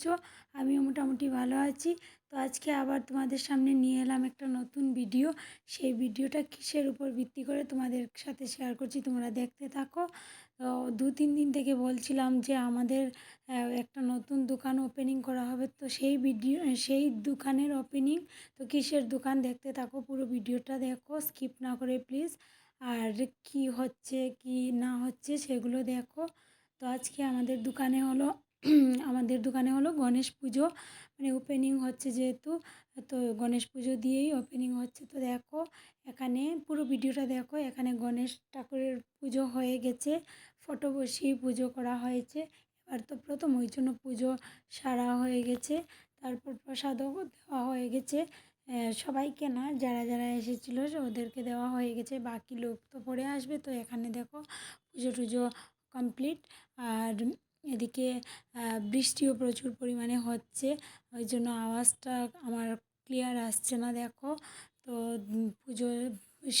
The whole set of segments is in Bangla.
আছো আমিও মোটামুটি ভালো আছি। তো আজকে আবার তোমাদের সামনে নিয়ে এলাম একটা নতুন ভিডিও। সেই ভিডিওটা কিসের উপর ভিত্তি করে তোমাদের সাথে শেয়ার করছি তোমরা দেখতে থাকো। তো দু, তিন দিন থেকে বলছিলাম যে আমাদের একটা নতুন দোকান ওপেনিং করা হবে। তো সেই ভিডিও, সেই দোকানের ওপেনিং তো কিসের দোকান দেখতে থাকো পুরো ভিডিওটা দেখো। স্কিপ না করে প্লিজ আর কি হচ্ছে, কি না হচ্ছে সেগুলো দেখো। তো আজকে আমাদের দোকানে হলো আমাদের দোকানে হলো গণেশ পুজো। মানে ওপেনিং হচ্ছে যেহেতু, তো গণেশ পুজো দিয়েই ওপেনিং হচ্ছে। তো দেখো, এখানে পুরো ভিডিওটা দেখো, এখানে গণেশ ঠাকুরের পুজো হয়ে গেছে ফটো বসিয়ে পুজো করা হয়েছে। এবার তো প্রথম, ওই জন্য পুজো সারা হয়ে গেছে, তারপর প্রসাদও দেওয়া হয়ে গেছে। সবাইকে না, যারা যারা এসেছিল, ওদেরকে দেওয়া হয়ে গেছে, বাকি লোক তো পরে আসবে। তো এখানে দেখো, পুজো টুজো কমপ্লিট আর এদিকে বৃষ্টিও প্রচুর পরিমাণে হচ্ছে। ওই জন্য আওয়াজটা আমার ক্লিয়ার আসছে না, দেখো। তো পুজো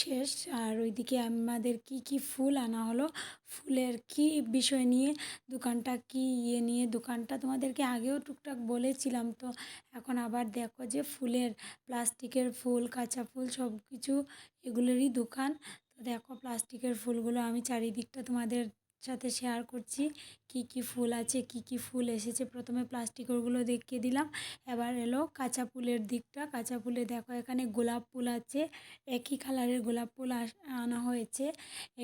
শেষ। আর ওইদিকে আমাদের কি কি ফুল আনা হলো? ফুলের কি বিষয় নিয়ে, দোকানটা কি ইয়ে নিয়ে? দোকানটা তোমাদেরকে আগেও টুকটাক বলেছিলাম তো, এখন আবার দেখো যে ফুলের, প্লাস্টিকের ফুল, কাঁচা ফুল সব কিছু এগুলোরই দোকান। তো দেখো, প্লাস্টিকের ফুলগুলো আমি চারিদিকটা তোমাদের সাথে শেয়ার করছি। কি কি ফুল আছে, কি কি ফুল এসেছে। প্রথমে প্লাস্টিকেরগুলো দেখিয়ে দিলাম। এবার এলো কাঁচা ফুলের দিকটা। কাঁচা ফুলে দেখো এখানে গোলাপ ফুল আছে। একই কালারের গোলাপ ফুল আনা হয়েছে।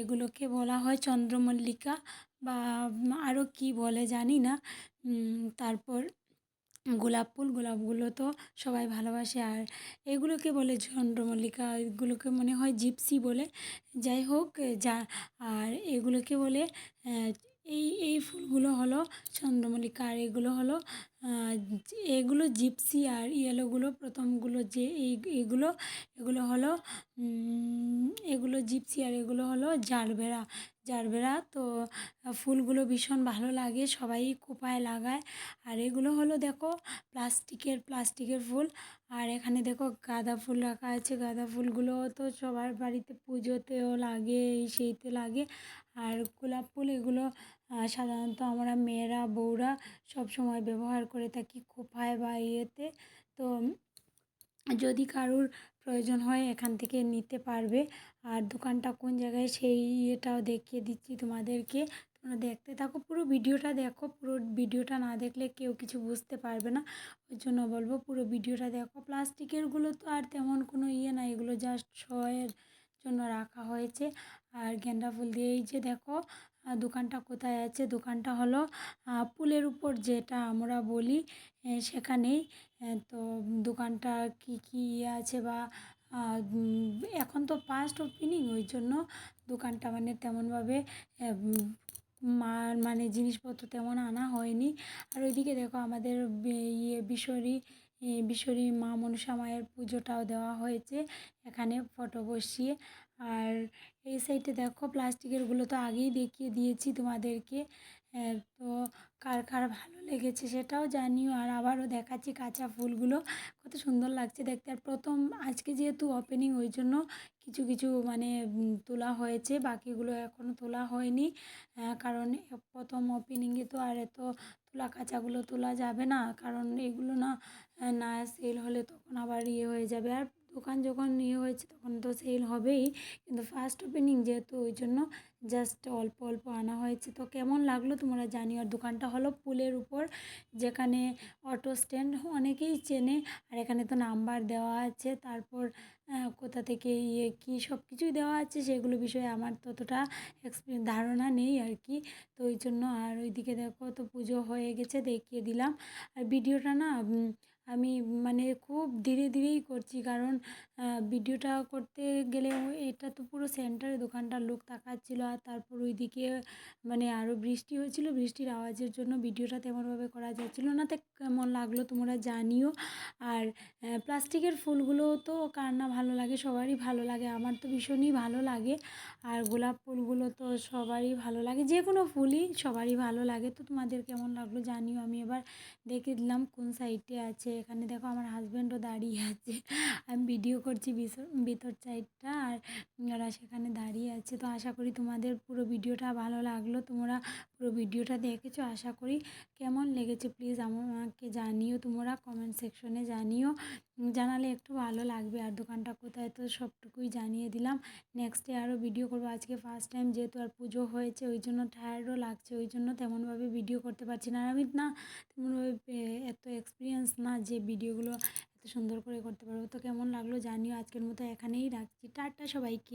এগুলোকে বলা হয় চন্দ্রমল্লিকা বা আরও কি বলে জানি না। তারপর গোলাপ ফুল, গোলাপগুলো তো সবাই ভালোবাসে। আর এগুলোকে বলে চন্দ্রমল্লিকা, এগুলোকে মনে হয় জিপসি বলে। যাই হোক যা, আর এগুলোকে বলে এই এই ফুলগুলো হলো চন্দ্রমল্লিকা। আর এগুলো হলো এগুলো জিপসি আর ইয়েলোগুলো প্রথমগুলো যে এই, এগুলো এগুলো হলো এগুলো জিপসি আর এগুলো হলো জারবেরা। জারবেরা তো ফুলগুলো ভীষণ ভালো লাগে, সবাই কোপায় লাগায়। আর এগুলো হলো দেখো, প্লাস্টিকের প্লাস্টিকের ফুল। আর এখানে দেখো, গাঁদা ফুল রাখা আছে। গাঁদা ফুলগুলো তো সবার বাড়িতে পুজোতেও লাগে, এই সেইতে লাগে। আর গোলাপ ফুল, এগুলো সাধারণত আমরা মেয়েরা, বউরা সব সময় ব্যবহার করে থাকি খোপায় বা ইয়েতে। তো, যদি কারোর প্রয়োজন হয় এখান থেকে নিতে পারবে। আর দোকানটা কোন জায়গায় সেই ইয়েটাও দেখিয়ে দিচ্ছি তোমাদেরকে। তোমরা দেখতে থাকো, পুরো ভিডিওটা দেখো। পুরো ভিডিওটা না দেখলে কেউ কিছু বুঝতে পারবে না। ওই জন্য বলব, পুরো ভিডিওটা দেখো। প্লাস্টিকেরগুলো তো আর তেমন কোনো ইয়ে না, এগুলো জাস্ট শোয়ের জন্য রাখা হয়েছে। আর গেন্দা ফুল দিয়ে এই যে দেখো দোকানটা কোথায় আছে? দোকানটা হলো পুলের উপর যেটা আমরা বলি সেখানেই। তো দোকানটা কি কি ইয়ে আছে বা এখন তো ফার্স্ট ওপেনিং ওই জন্য দোকানটা মানে তেমনভাবে আহ, উম, মা মানে জিনিসপত্র তেমন আনা হয়নি। আর ওইদিকে দেখো আমাদের ইয়ে এ, বিশ্বরী মা মনসা মায়ের পুজোটাও দেওয়া হয়েছে এখানে ফটো বসিয়ে। আর এই সাইডে দেখো প্লাস্টিকেরগুলো তো আগেই দেখিয়ে দিয়েছি তোমাদেরকে। তো কার কার ভালো লেগেছে সেটাও জানিও। আর আবারও দেখাচ্ছি কাঁচা ফুলগুলো। কত সুন্দর লাগছে দেখতে। আর প্রথম, আজকে যেহেতু ওপেনিং ওই জন্য কিছু কিছু মানে তোলা হয়েছে। বাকিগুলো এখনও তোলা হয়নি। কারণ প্রথম ওপেনিংয়ে তো আর এত তোলা, কাঁচাগুলো তোলা যাবে না। কারণ এগুলো না না সেল হলে তখন আবার ইয়ে হয়ে যাবে। আর দোকান যখন ইয়ে হয়েছে তখন তো সেল হবেই। কিন্তু ফার্স্ট ওপেনিং যেহেতু, ওই জন্য জাস্ট অল্প অল্প আনা হয়েছে। তো কেমন লাগল তোমরা জানিও। আর দোকানটা হলো পুলের উপর, যেখানে অটো স্ট্যান্ড অনেকেই চেনে। আর এখানে তো নাম্বার দেওয়া আছে। তারপর কোথা থেকে ইয়ে কী সব কিছুই দেওয়া আছে সেগুলো বিষয়ে আমার ততটা এক্সপিরিয়েন্স ধারণা নেই আর কি। তো ওই জন্য, আর ওইদিকে দেখো তো পুজো হয়ে গেছে, দেখিয়ে দিলাম। আর ভিডিওটা না আমি মানে খুব ধীরে ধীরেই করছি। কারণ ভিডিওটা করতে গেলে এটা তো পুরো সেন্টারে দোকানটার লোক তাকাচ্ছিল আর তারপর ওইদিকে মানে আরও বৃষ্টি হয়েছিল, বৃষ্টির আওয়াজের জন্য ভিডিওটা তেমনভাবে করা যাচ্ছিল না। তো, কেমন লাগল তোমরা জানিও। আর প্লাস্টিকের ফুলগুলো তো কার না ভালো লাগে, সবারই ভালো লাগে। আমার তো ভীষণই ভালো লাগে। আর গোলাপ ফুলগুলো তো সবারই ভালো লাগে, যে কোনো ফুলই সবারই ভালো লাগে। তো তোমাদের কেমন লাগল জানিও, আমি এবার দেখে দিলাম কোন সাইডে আছে। এখানে দেখো আমার হাজব্যান্ডও দাঁড়িয়ে আছে। আমি ভিডিও করছি ভিতর সাইডটা আর ওরা সেখানে দাঁড়িয়ে আছে। তো আশা করি তোমাদের পুরো ভিডিওটা ভালো লাগল। তোমরা পুরো ভিডিওটা দেখেছ। আশা করি কেমন লেগেছে প্লিজ আমাকে জানিও। তোমরা কমেন্ট সেকশনে জানিও। জানালে একটু ভালো লাগবে। আর দোকানটা কোথায় তো সবটুকুই জানিয়ে দিলাম। নেক্সটে আরও ভিডিও করব। আজকে ফার্স্ট টাইম যেহেতু আর পুজো হয়েছে, ওই জন্য টায়ার্ডও লাগছে। ওই জন্য তেমনভাবে ভিডিও করতে পারছি না। আর আমি না তেমনভাবে এত এক্সপিরিয়েন্স না যে ভিডিওগুলো এত সুন্দর করে করতে পারব। তো কেমন লাগল জানিও। আজকের মতো এখানেই রাখছি। টাটা সবাইকে।